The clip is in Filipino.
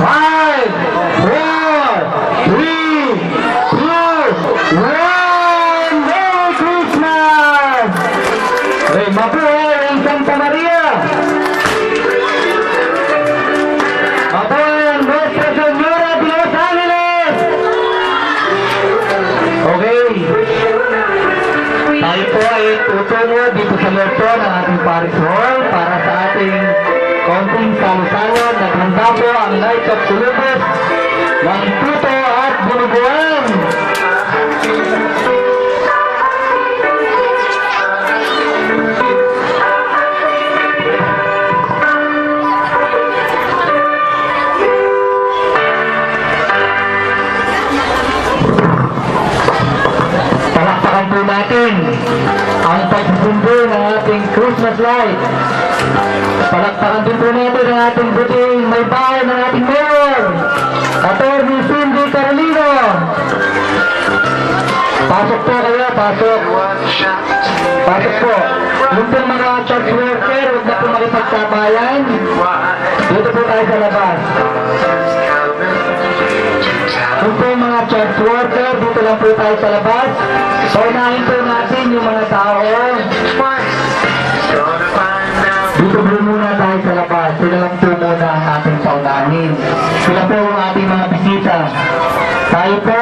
five, four, three, two, one. Merry Christmas! Hey, mabuhay ang Santa Maria! Mabuhay ang Nuestra Señora de Los Angeles! Okay. Tayo po ay tutungo dito sa para sa ating konting salusayon. Naghanda po Knights of Columbus ng Tuto at Bunubuan. Christmas light. Palakpakan din po natin ang ating buting may bahay ng Pasok po kayo, pasok. Pasok po. Yung po mga church worker, huwag na po makipagsabayan. Dito po tayo sa labas. Yung po mga church worker, dito lang po tayo sa labas. Paunahin po natin yung mga tao. Dito po muna tayo sa labas. Sila lang po muna ang ating paunahin. Sila po ang ating mga bisita. Tayo po